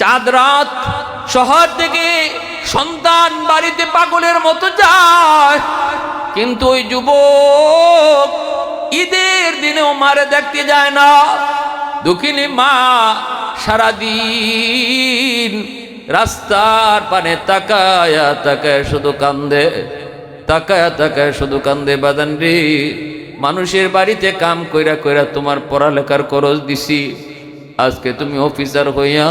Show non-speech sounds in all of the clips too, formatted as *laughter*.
চাঁদ রাত শহর থেকে সন্তান বাড়িতে পাগলের মতো যায়। কিন্তু ওই যুবক ঈদের দিনেও মারে দেখতে যায় না। দুঃখিনী মা সারাদিন রাস্তার পানে তাকায়া তাকায় শুধু কান্দে, তাকায়া তাকায় শুধু কান্দে, বাদান রে, মানুষের বাড়িতে কাম কইরা কইরা তোমার পড়ালেখার খরচ দিছি। আজকে তুমি অফিসার হইয়া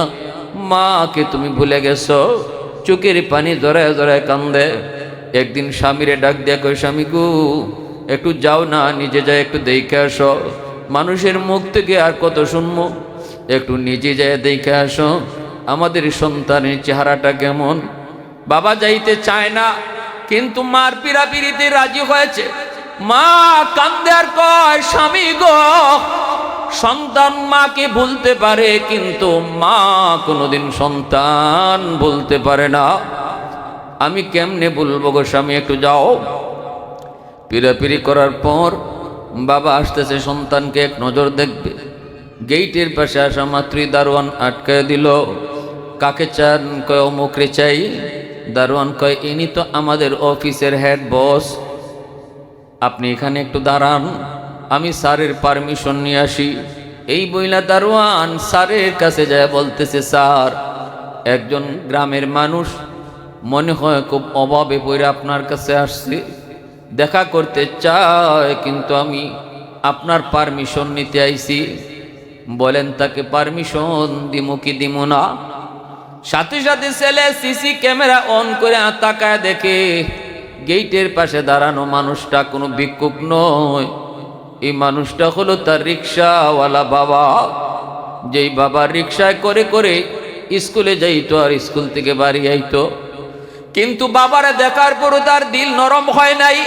মাকে তুমি ভুলে গেছো? চোখের পানি জড়ায় জড়ায় কান্দে। একদিন স্বামীরে ডাক দিয়া কই স্বামী গু, একটু যাও না, নিজে যাই, একটু দেখে আসো। মানুষের মুখ থেকে আর কত শুনব? একটু নিজে যায় দেখে আসো। আমাদের সন্তানের চেহারাটা কেমন? বাবা যাইতে চায় না, কিন্তু মার পিড়াপিড়িতে রাজি হয়েছে। মা কান্দে আর কয়, স্বামী গো সন্তান মাকে ভুলতে পারে, কিন্তু মা কোনোদিন সন্তান বলতে পারে না। আমি কেমনে বলব গো স্বামী, একটু যাও। পিড়াপিড়ি করার পর বাবা আসতেছে, সন্তানকে এক নজর দেখবে। গেইটের পাশে আসা মাত্রই দারোয়ান আটকায় দিল। কাকে চান কয় অমুকরে চাই। দারোয়ান কয়, ইনি তো আমাদের অফিসের হেড বস। আপনি এখানে একটু দাঁড়ান। আমি স্যারের পারমিশন নিয়ে আসি। এই বইলা দারোয়ান স্যারের কাছে যায় বলতেছে, স্যার, একজন গ্রামের মানুষ মনে হয় খুব অভাবে পড়ে আপনার কাছে আসছে। দেখা করতে চায়, কিন্তু আমি আপনার পারমিশন নিতে আইছি। বলেন, তাকে পারমিশন দিমু কি দিমু না? সাথে সাথে ছেলে সিসি ক্যামেরা অন করে তাকায় দেখে গেইটের পাশে দাঁড়ানো মানুষটা কোনো ভিক্ষুক নয়। এই মানুষটা হলো তার রিক্সাওয়ালা বাবা। যেই বাবা রিক্সায় করে করে স্কুলে যাইতো আর স্কুল থেকে বাড়ি আইতো। কিন্তু বাবারে দেখার পরও তার দিল নরম হয় নাই।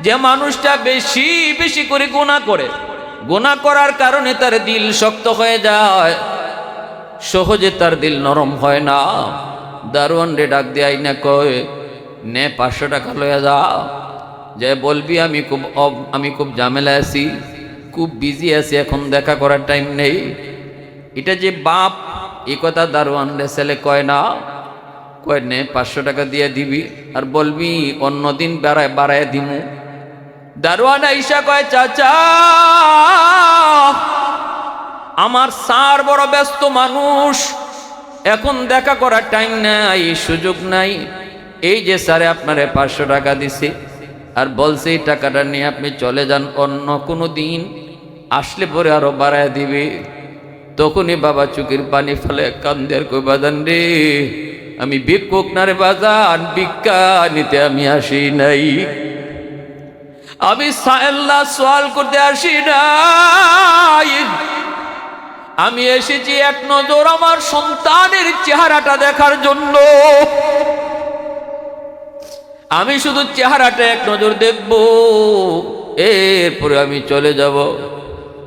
যে মানুষটা বেশি বেশি করে গোনা করে। গোনা করার কারণে তার দিল শক্ত হয়ে যায়। সহজে তার দিল নরম হয় না। দারোয়ান রে ডাক দেয় না কয়, নে পাঁচশো টাকা লয়ে যা। যে বলবি, আমি খুব আমি খুব ঝামেলা আছি, খুব বিজি আছি, এখন দেখা করার টাইম নেই। এটা যে বাপ, এ কথা দারোয়ান ছেলে কয় না, কয় নে, পাঁচশো টাকা দিয়ে দিবি, আর বলবি, অন্যদিন বাড়ায় বাড়ায় দিমু। দারোয়ান আইসা কয়, চাচা, আমার সার বড় ব্যস্ত মানুষ, এখন দেখা করার টাইম নাই, সুযোগ নাই। এই যে স্যারে আপনারে পাঁচশো টাকা দিছে আর বলছে, এই টাকাটা নিয়ে আপনি চলে যান, অন্য কোনো দিন। আসলে পরে আরও বাড়ায় দিবে। তখনই বাবা চুকির পানি ফেলে কান্দের কই বাজান রে, আমি ভিক্ষুক না রে বাজান, ভিক্ষা নিতে আমি আসি নাই। আমি সাল্লাহ সোয়াল করতে আসি নাই। আমি এসেছি এক নজর আমার সন্তানের চেহারাটা দেখার জন্য। আমি শুধু চেহারাটা এক নজর দেখব, এরপরে আমি চলে যাব।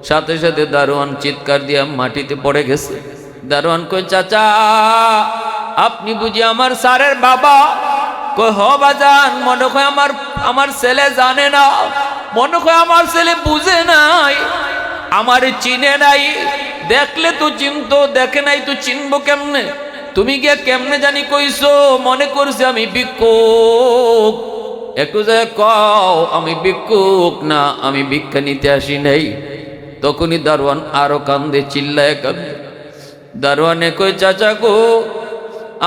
সাথে সাথে দারোয়ান চিৎকার দিয়ে মাটিতে পড়ে গেছে। দারোয়ান কই চাচা, আপনি বুঝি আমার স্যারের বাবা? কই হ বাজান মনে হয় আমার আমার ছেলে জানে না। মনে হয় আমার ছেলে বুঝে নাই। আমার চিনে নাই। দেখলে তো চিনতো, দেখে নাই তো চিনবো কেমনে? তুমি গিয়া কেমনে জানি কইছো? মনে করছে আমি ভিক্ষুক। একটু যায় কও, আমি ভিক্ষুক না, আমি ভিক্ষা নিতে আসি নাই। তখনই দারোয়ান আরও কান্দে, চিল্লায় কান্দে। দারোয়ানে কই চাচা গো,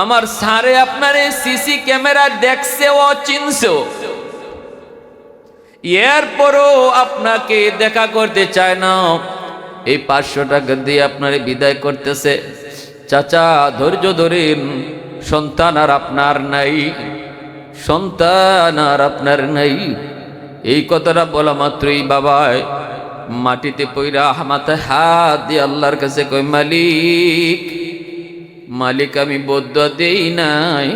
আমার সারে আপনার সিসি ক্যামেরা দেখছে, ও চিনছেও এরপরও আপনাকে দেখা করতে চায় না। এই পাঁচশো টাকা দিয়ে আপনারে বিদায় করতেছে। চাচা, ধৈর্য ধরেন সন্তান আর আপনার নাই, সন্তান আর আপনার নাই। এই কথাটা বলা মাত্রই বাবায়, মাটিতে পইরা মাথায় হাত দিয়ে আল্লাহর কাছে কই মালিক মালিক আমি বদ্ধ দেই নাই,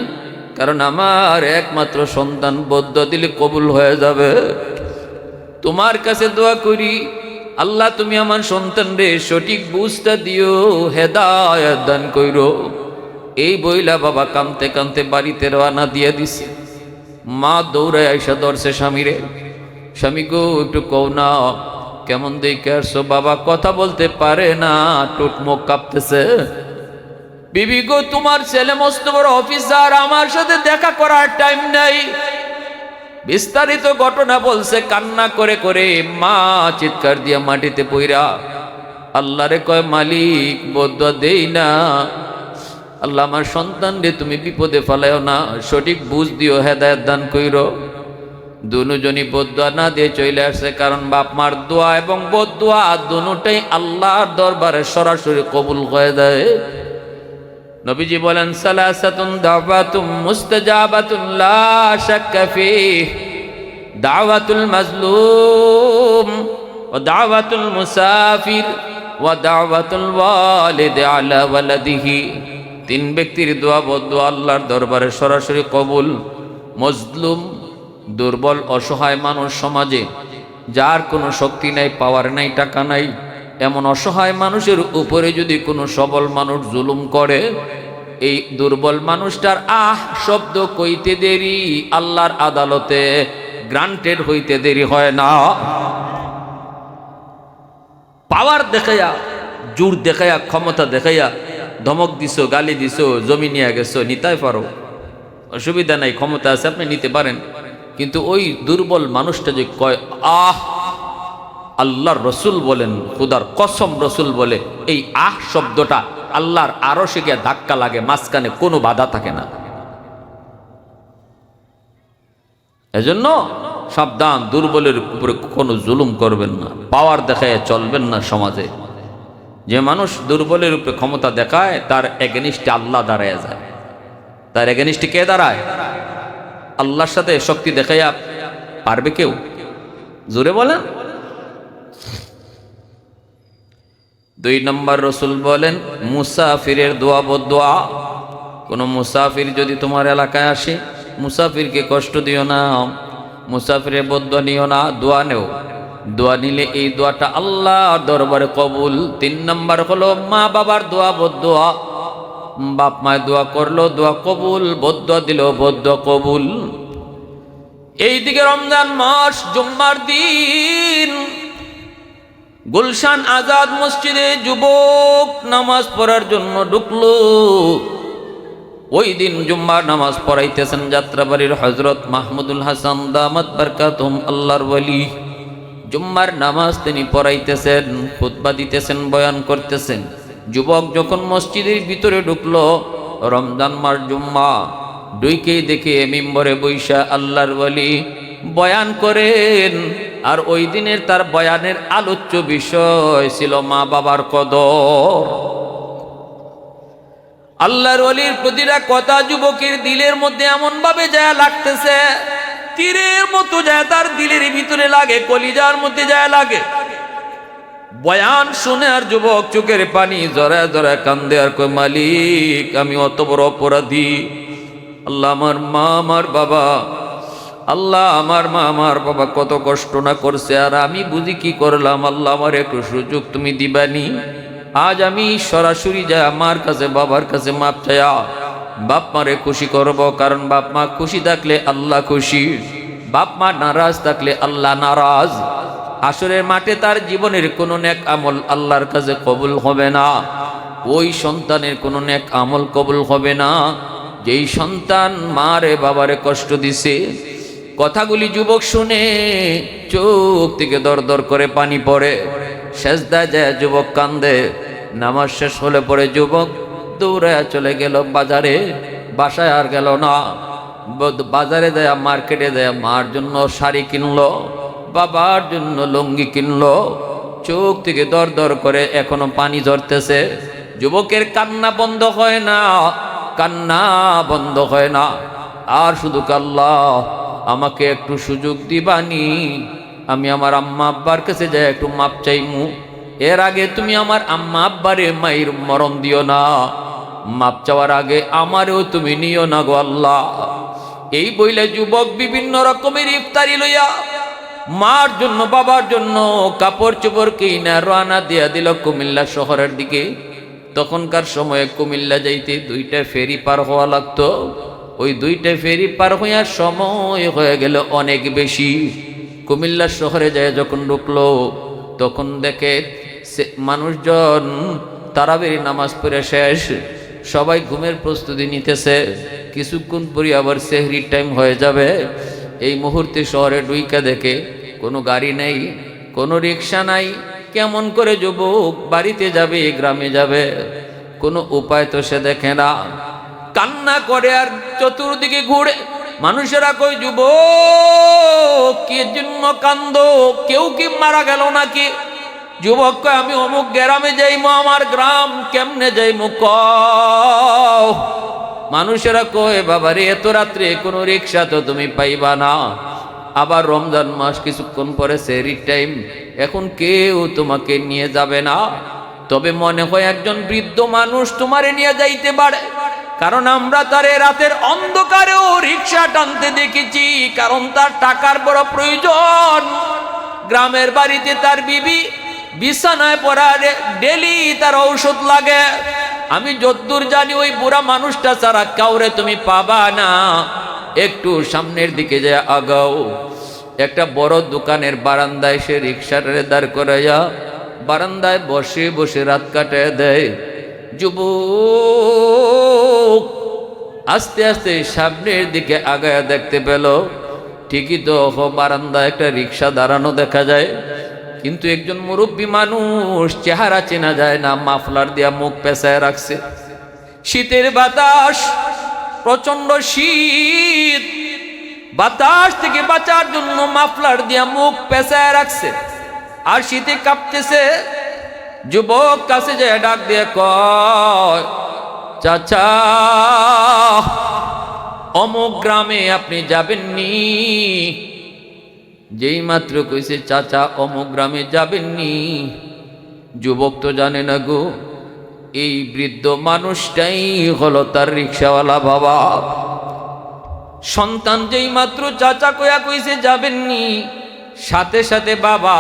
কারণ আমার একমাত্র সন্তান বদ্ধ দিলে কবুল হয়ে যাবে। তোমার কাছে দোয়া করি আল্লাহ, তুমি আমার সন্তান রে সঠিক বুঝটা দিও, হেদায়ত দান কইরো। এই বইলা বাবা কানতে কানতে বাড়িতে রওনা দিয়ে দিছে। মা দৌড়ায় আইসা ধরছে স্বামীরে। স্বামী গো, একটু কও না, কেমন দেখে আসছো? বাবা কথা বলতে পারে না টুট মুখ কাঁপতেছে। বিবি গো, তোমার ছেলে মস্ত বড় অফিসার আমার সাথে দেখা করার টাইম নাই। বিস্তারিত ঘটনা বলছে, কান্না করে করে মা চিৎকার দিয়ে মাটিতে পইরা আল্লাহরে কয়, মালিক বদ্ধ দেই না। আল্লাহ আমার সন্তান রে, তুমি বিপদে ফেলাও না। সঠিক বুঝ দিও, হেদায়ত দান কইর। দুজনই বদুয়া না দিয়ে চলে আসছে, কারণ বাপ মার দোয়া এবং বদুয়া দুটাই আল্লাহর দরবারে সরাসরি কবুল হয়ে দেয় নবীজি বলেন, সালাসাতুন দাওয়াতুম মুস্তাজাবাতুন, লা শাক্কা ফীহ। দাওয়াতুল মাজলুম ওয়া দাওয়াতুল মুসাফির ওয়া দাওয়াতুল ওয়ালিদ আলা ওয়ালাদিহি। তিন ব্যক্তির দোয়া বদুয়া আল্লাহর দরবারে সরাসরি কবুল, মজলুম, দুর্বল, অসহায় মানুষ সমাজে, যার কোনো শক্তি নাই, পাওয়ার নাই, টাকা নাই এমন অসহায় মানুষের উপরে যদি কোনো সবল মানুষ জুলুম করে, এই দুর্বল মানুষটার আহ শব্দ কইতে দেরি, আল্লাহর আদালতে গ্রান্টেড হইতে দেরি হয় না। পাওয়ার দেখাইয়া, জোর দেখাইয়া, ক্ষমতা দেখাইয়া, ধমক দিছো, গালি দিছো, জমি নিয়ে গেছো, নিতাই পারো। অসুবিধা নাই, ক্ষমতা আছে, আপনি নিতে পারেন। কিন্তু ওই দুর্বল মানুষটা যে কয়, আহ আল্লাহর রসুল বলেন, খুদার কসম রসুল বলে, এই আহ শব্দটা আল্লাহর আরও শিখে ধাক্কা লাগে, মাঝখানে কোনো বাধা থাকে না। এজন্য সাবধান, দুর্বলের উপরে কোনো জুলুম করবেন না, পাওয়ার দেখায় চলবেন না সমাজে। যে মানুষ দুর্বলের উপরে ক্ষমতা দেখায়, তার এগেনিস্টে আল্লাহ দাঁড়ায় যায়। তার এগেনিস্টে কে দাঁড়ায়? আল্লাহর সাথে শক্তি দেখাইয়া পারবে কেউ? জোরে বলেন। দুই নম্বর রসুল বলেন, মুসাফিরের দোয়া বদোয়া কোনো মুসাফির যদি তোমার এলাকায় আসে, মুসাফিরকে কষ্ট দিও না। মুসাফিরের বদোয়া নিও না, দোয়া নেও। দোয়া নিলে এই দোয়াটা আল্লাহ দরবারে কবুল। তিন নম্বর হলো মা বাবার দোয়া বদোয়া বাপ মায় দোয়া করল, দোয়া কবুল বদ্ধ দিল বদ্ধ কবুল। এইদিকে রমজান মাস, জুম্মার দিন। গুলশান আজাদ মসজিদে যুবক নামাজ পড়ার জন্য ঢুকলো। ওই দিন জুম্মার নামাজ পড়াইতেছেন যাত্রাবাড়ির হজরত মাহমুদুল হাসান দামাত বারকাতুম, আল্লাহর বলি জুম্মার নামাজ তিনি পড়াইতেছেন, খুতবা দিতেছেন, বয়ান করতেছেন। যুবক যখন মসজিদের ভিতরে ঢুকলো, রমজান মার জুম্মা দুইকেই দেখে মিম্বরে বৈশা আল্লাহর বলি বয়ান করেন আর ওই দিনের তার বয়ানের আলোচ্য বিষয় ছিল মা বাবার কদর। আল্লাহর অলির প্রতিটা কথা যুবকের দিলের মধ্যে এমন ভাবে যায় লাগতেছে, তীরের মতো যায় তার দিলের ভিতরে লাগে, কলিজার মধ্যে যায় লাগে। বয়ান শুনে আর যুবক চোখের পানি জড়ায় জড়ায় কান্দে আর কই মালিক, আমি অত বড় অপরাধী। আল্লাহ আমার মা, আমার বাবা আল্লাহ আমার মা, আমার বাবা কত কষ্ট না করছে, আর আমি বুঝি কি করলাম? আল্লাহ আমার একটু সুযোগ তুমি দিবানি। আজ আমি সরাসরি যাই আমার কাছে, বাবার কাছে মাপ চাইয়া বাপ মারে খুশি করব, কারণ বাপ মা খুশি থাকলে আল্লাহ খুশি। বাপ মা নারাজ থাকলে আল্লাহ নারাজ। আসরের মাঠে তার জীবনের কোনো নেক আমল আল্লাহর কাছে কবুল হবে না। ওই সন্তানের কোনো নেক আমল কবুল হবে না। যেই সন্তান মারে, বাবারে কষ্ট দিছে কথাগুলি যুবক শুনে চোখ থেকে দর দর করে পানি পড়ে। দেয় যায় যুবক কান্দে। নামাজ শেষ হলে পরে যুবক দৌড়ায় চলে গেল বাজারে। বাসায় আর গেল না। বাজারে দেয়া, মার্কেটে দেয়া, মার জন্য শাড়ি কিনলো, বাবার জন্য লুঙ্গি কিনলো। চোখ থেকে দর দর করে এখনও পানি ঝরতেছে। যুবকের কান্না বন্ধ হয় না, কান্না বন্ধ হয় না। আর শুধু কাল্লা আমাকে একটু সুযোগ দিবানি। আমি আমার আম্মা আব্বার কাছে যাই, একটু মাপ চাইমু। এর আগে তুমি আমার আম্মা আব্বারে মায়ের মরণ দিও না। মাপ চাওয়ার আগে আমারও তুমি নিও না গো আল্লাহ। এই বইলে যুবক বিভিন্ন রকমের ইফতারি লইয়া, মার জন্য, বাবার জন্য কাপড় চোপড় কিনা রানা দিয়া দিল কুমিল্লা শহরের দিকে। তখনকার সময়ে কুমিল্লা যাইতে দুইটা ফেরি পার হওয়া লাগতো। ওই দুইটা ফেরি পার হইয়ার সময় হয়ে গেল অনেক বেশি। কুমিল্লা শহরে যায় যখন ঢুকলো, তখন দেখে মানুষজন তারাবির নামাজ পড়ে শেষ। সবাই ঘুমের প্রস্তুতি নিতেছে। কিছুক্ষণ পরে আবার সেহরির টাইম হয়ে যাবে। এই মুহূর্তে শহরে ডুইকা দেখে কোনো গাড়ি নেই, কোনো রিক্সা নাই। কেমন করে যুবক বাড়িতে যাবে, গ্রামে যাবে? কোনো উপায় তো সে দেখে না। কান্না করে আর চতুর্দিকে ঘুরে। মানুষেরা কই যুব কি জন্য কান্দ? কেউ কি মারা গেল নাকি? যুবক কয়, আমি অমুক গ্রামে যাইমো আমার গ্রাম কেমনে যাইমো ক মানুষেরা কয় বাবারে এত রাত্রে কোনো রিক্সা তো তুমি পাইবা না। আবার রমজান মাস কিছুক্ষণ পরে সেরি টাইম। এখন কেউ তোমাকে নিয়ে যাবে না। তবে মনে হয় একজন বৃদ্ধ মানুষ তোমারে নিয়ে যাইতে পারে। কারণ আমরা তারে রাতের অন্ধকারেও রিক্সা টানতে দেখেছি, কারণ তার টাকার বড় প্রয়োজন। গ্রামের বাড়িতে তার বিবি বিছানায় পড়া ডেলি তার ঔষধ লাগে। আমি যদ্দূর জানি ওই বুড়া মানুষটা ছাড়া কাউরে তুমি পাবা না। একটু সামনের দিকে যে আগাও। একটা বড় দোকানের বারান্দায় সে রিক্সাটারে দাঁড় করাইয়া বারান্দায় বসে বসে রাত কাটায় দেয়। যুবক আস্তে আস্তে সামনের দিকে আগায়া দেখতে পেল, ঠিকই তো বারান্দা একটা রিক্সা দাঁড়ানো দেখা যায়। কিন্তু একজন মুরব্বী মানুষ চেহারা চেনা যায় না, মাফলার দিয়া মুখ পেঁচায় রাখছে। শীতের বাতাস প্রচণ্ড শীত। বাতাস থেকে বাঁচার জন্য মাফলার দিয়া মুখ পেঁচায় রাখছে। আর শীতে কাঁপতেছে। যুবক কাছে যে ডাক দিয়ে কয়, চাচা, অমুক গ্রামে আপনি যাবেননি? যেই মাত্র কইছে, চাচা, অমুক গ্রামে যাবেননি? যুবক তো জানে না গো, এই বৃদ্ধ মানুষটাই হলো তার রিক্সাওয়ালা বাবা। সন্তান যেই মাত্র চাচা কয়া কইছে, যাবেননি? সাথে সাথে বাবা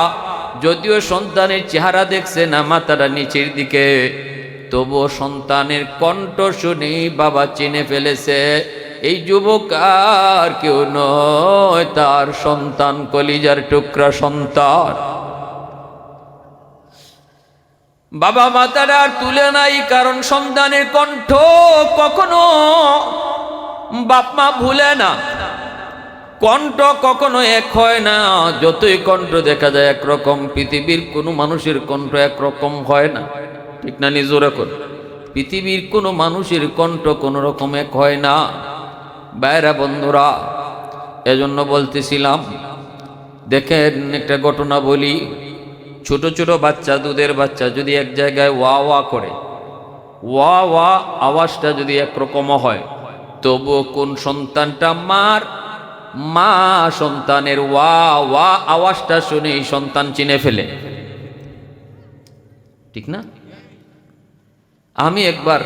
যদিও সন্তানের চেহারা দেখছে না মাথাটা নিচের দিকে, তবুও সন্তানের কণ্ঠ শুনে বাবা চিনে ফেলেছে, এই যুবক আর কেউ নয়, তার সন্তান কলিজার টুকরা সন্তান। বাবা মাতারা আর তুলে নাই, কারণ সন্তানের কণ্ঠ কখনো বাপমা ভুলে না। কণ্ঠ কখনো এক হয় না, যতই কণ্ঠ দেখা যায় একরকম, পৃথিবীর কোনো মানুষের কণ্ঠ একরকম হয় না। ঠিক না নিজের এখন পৃথিবীর কোনো মানুষের কণ্ঠ কোনো রকম এক হয় না। বাইরা বন্ধুরা, এজন্য বলতেছিলাম, দেখেন একটা ঘটনা বলি। ছোট ছোট বাচ্চা, দুধের বাচ্চা যদি এক জায়গায় ওয়া ওয়া করে, ওয়া ওয়া আওয়াজটা যদি একরকম হয়, তবুও কোন সন্তানটা মার মা সন্তানের ওয়া ওয়া আওয়াজটা শুনে সন্তান চিনে ফেলে। ঠিক না? আমি একবার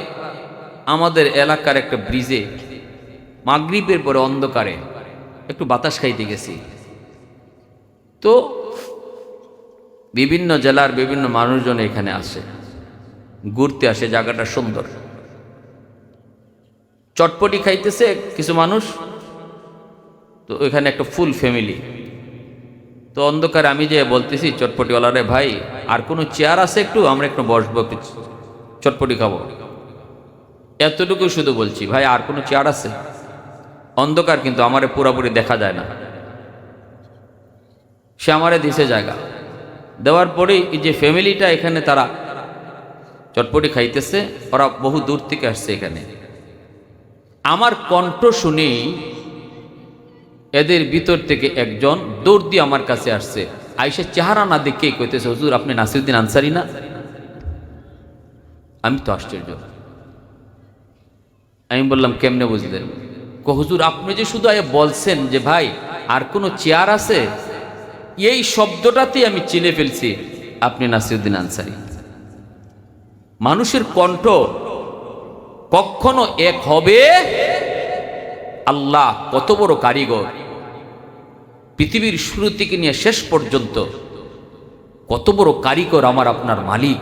আমাদের এলাকার একটা ব্রিজে মাগরিবের পরে অন্ধকারে একটু বাতাস খাইতে গেছি। তো বিভিন্ন জেলার বিভিন্ন মানুষজন এখানে আসে। ঘুরতে আসে, জায়গাটা সুন্দর। চটপটি খাইতেছে কিছু মানুষ। তো ওইখানে একটা ফুল ফ্যামিলি তো অন্ধকার আমি যে বলতেছি চটপটিওয়ালা রে ভাই, আর কোনো চেয়ার আছে একটু? আমরা একটু বসবো একটু চটপটি খাব। এতটুকু শুধু বলছি, ভাই, আর কোনো চেয়ার আছে? অন্ধকার কিন্তু আমারে পুরোপুরি দেখা যায় না। সে আমারে দিছে জায়গা। দেওয়ার পরেই এই যে ফ্যামিলিটা এখানে তারা চটপটি খাইতেছে, ওরা বহু দূর থেকে আসছে এখানে। আমার কণ্ঠ শুনেই এদের ভিতর থেকে একজন দৌড় দিয়ে আমার কাছে আসছে। আইসে চেহারা না দেখে কইতেছে, হুজুর, আপনি নাসিরুদ্দিন আনসারি না? আমি তো আশ্চর্য। আমি বললাম, কেমনে বুঝলেন? হুজুর, আপনি যে শুধু আগে বলছেন যে, ভাই, আর কোনো চেয়ার আছে? এই শব্দটাতেই আমি চিনে ফেলছি, আপনি নাসিরুদ্দিন আনসারি। মানুষের কণ্ঠ কখনো এক হবে আল্লাহ কত বড় কারিগর। পৃথিবীর শুরু থেকে নিয়ে শেষ পর্যন্ত কত বড় কারিগর আমার আপনার মালিক।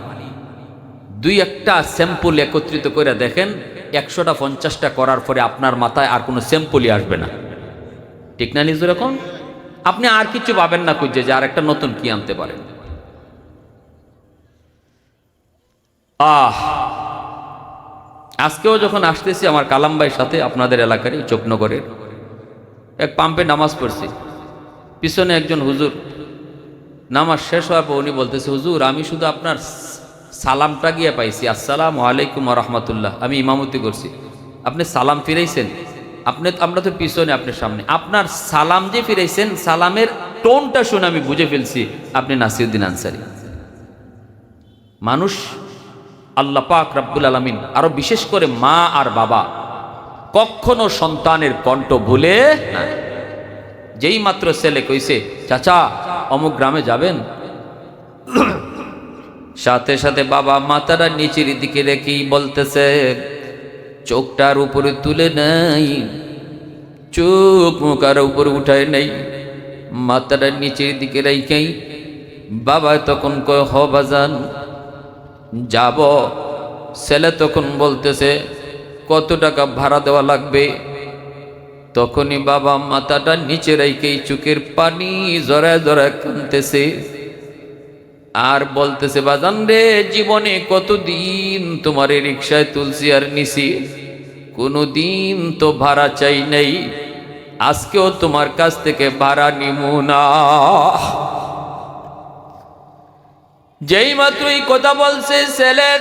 দুই একটা স্যাম্পল একত্রিত করে দেখেন, একশোটা, পঞ্চাশটা করার পরে আপনার মাথায় আর কোনো স্যাম্পলই আসবে না। ঠিক না নিজের এখন আপনি আর কিছু পাবেন না খুঁজছে যে আর একটা নতুন কি আনতে পারেন। আহ! আজকেও যখন আসতেছি আমার কালাম ভাইয়ের সাথে আপনাদের এলাকারই চোখনগরের এক পাম্পে নামাজ পড়ছি। পিছনে একজন হুজুর, নামাজ শেষ হওয়ার পর উনি বলতেছে, হুজুর, আমি শুধু আপনার সালামটা গিয়ে পাইছি। আসসালাম আলাইকুম রহমতুল্লাহ, আমি ইমামতি করছি। আপনি সালাম ফিরাইছেন? আপনি আমরা তো পিছনে আপনার সামনে। আপনার সালাম যে ফিরাইছেন, সালামের টোনটা শুনে আমি বুঝে ফেলছি, আপনি নাসিরুদ্দিন আনসারি। মানুষ আল্লাহ পাক রাব্বুল আলমিন। আরও বিশেষ করে মা আর বাবা। কখনো সন্তানের কণ্ঠ ভুলে যেই মাত্র ছেলে কইছে, চাচা, অমুক গ্রামে যাবেন? *clears throat* সাথে সাথে বাবা মাথাটা নিচের দিকে রেখেই বলতেছে, চোখটার উপরে তুলে নেই। চোখ মুখ আর উপরে উঠায় নেই। মাথাটা নিচের দিকে রেখেই বাবা তখন কয় হ বাজান যাব। ছেলে তখন বলতেছে, কত টাকা ভাড়া দেওয়া লাগবে? তখনই বাবা মাথাটা নিচে রেখেই চোখের পানি জড়ায় জড়ায় কানতেছে আর বলতেছে, বাজান রে, জীবনে কতদিন তোমার রিক্সায় তুলসি আর নিছি। কোনো দিন তো ভাড়া চাই নেই। আজকেও তোমার কাছ থেকে ভাড়া নিমু না। যেই মাত্র এই কথা বলছে ছেলের,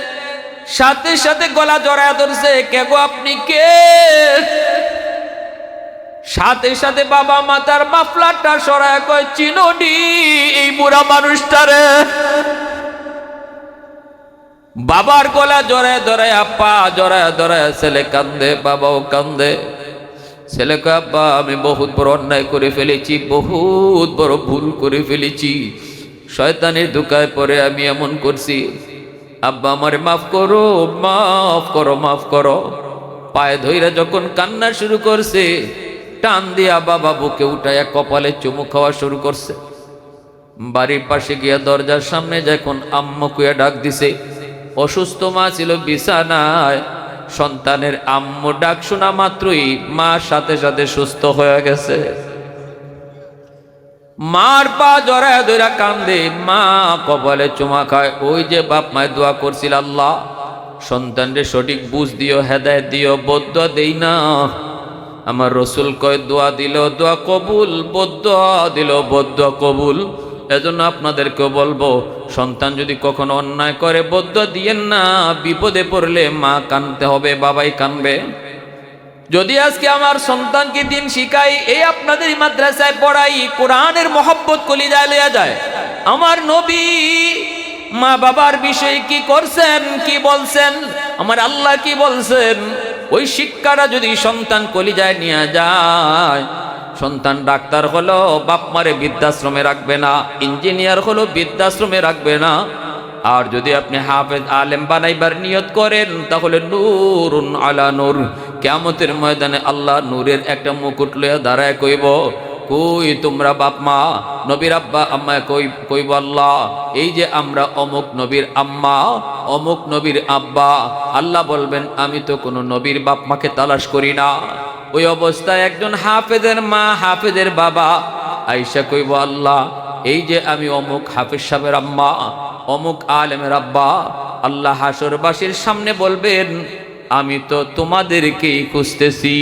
সাথে সাথে গলা জড়ায় ধরছে, কে গো আপনি কে? সাথে সাথে বাবা মাতার মাফলারটা সরায় কয় চিনোডি এই বুড়া মানুষটারে বাবার গলা জড়ায় ধরায়, আপা, জড়ায় ধরায় ছেলে কান্দে, বাবাও কান্দে। ছেলে কয় আব্বা আমি বহুত বড় অন্যায় করে ফেলেছি, বহুত বড় ভুল করে ফেলেছি। শয়তানের দুকায় পরে আমি এমন করছি, আব্বা আমারে মাফ করো মাফ করো মাফ করো। পায়ে ধইরা যখন কান্না শুরু করছে, টান দিয়া বাবা বুকে উঠাইয়া কপালে চুমু খাওয়া শুরু করছে। বাড়ির পাশে গিয়া দরজার সামনে যখন আম্মু কুয়া ডাক দিছে, অসুস্থ মা ছিল, বিছানায়। সন্তানের আম্মু ডাক শোনা মাত্রই মা সাথে সাথে সুস্থ হয়ে গেছে। মার পা জড়ায় ধরা কান্দে, মা কপালে চুমা খায়। ওই যে বাপ মায় দোয়া করছিল, আল্লাহ, সন্তানরে সঠিক বুঝ দিও হেদায় দিও, বদ্ধ দেই না। আমার রসুল কয়, দোয়া দিল, দোয়া কবুল, বদ্ধ দিল, বদ্ধ কবুল। এজন্য আপনাদেরকে বলব, সন্তান যদি কখনো অন্যায় করে, বদ্ধ দিয়েন না। বিপদে পড়লে মা কানতে হবে, বাবাই কানবে। যদি আজকে আমার সন্তানকে দিন শিখাই এই আপনাদের মাদ্রাসায় পড়াই, কোরআনের মহব্বত কলিজায় লইয়া যায়। আমার নবী মা বাবার বিষয়ে কি করছেন, কি বলছেন, আমার আল্লাহ কি বলছেন, ওই শিক্ষাটা যদি সন্তান কলিজায় নিয়ে যায়, সন্তান ডাক্তার হলো, বাপ মারে বৃদ্ধাশ্রমে রাখবে না, ইঞ্জিনিয়ার হলো, বৃদ্ধাশ্রমে রাখবে না। আর যদি আপনি হাফেজ আলেম বানাইবার নিয়ত করেন, তাহলে নূরুন আলা নূর। কেমতের ময়দানে আল্লাহ নূরের একটা মুকুট লইয়া দাঁড়ায় কইব, কই তোমরা বাপ মা, নবীর আব্বা আম্মায় কই, কইব আল্লাহ, এই যে আমরা অমুক নবীর আম্মা, অমুক নবীর আব্বা, আল্লাহ বলবেন, আমি তো কোনো নবীর বাপ মাকে তালাশ করি না। ওই অবস্থায় একজন হাফেজের মা, হাফেজের বাবা আইসা কইব, আল্লাহ, এই যে আমি অমুক হাফেজ সাহেবের আম্মা, অমুক আলেমের আব্বা, আল্লাহ হাসরবাসীর সামনে বলবেন আমি তো তোমাদেরকেই খুঁজতেছি।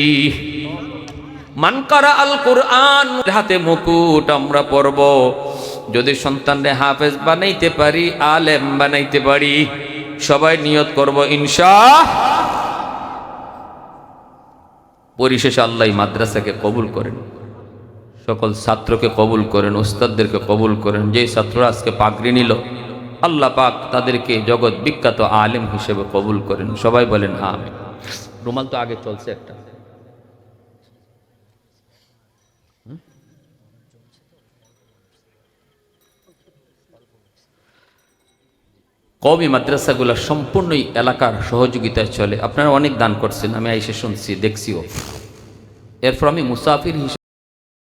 মানকারা আল কোরআন হাতে মুকুট আমরা পড়ব যদি সন্তানরে হাফেজ বানাইতে পারি, আলেম বানাইতে পারি, সবাই নিয়ত করব ইনশা। পরিশেষে আল্লাহ মাদ্রাসাকে কবুল করেন। সকল ছাত্রকে কবুল করেন ওস্তাদদেরকে কবুল করেন। যেই ছাত্ররা আজকে পাগড়ি নিল আল্লাহ পাক তাদেরকে জগৎ বিখ্যাত আলেম হিসেবে কবুল করেন। সবাই বলেন আমিন। রুমাল তো আগে চলছে একটা। কবি মাদ্রাসাগুলো সম্পূর্ণই এলাকার সহযোগিতায় চলে। আপনারা অনেক দান করছেন, আমি এসে শুনছি, দেখছিও। এরপর আমি মুসাফির হিসেবে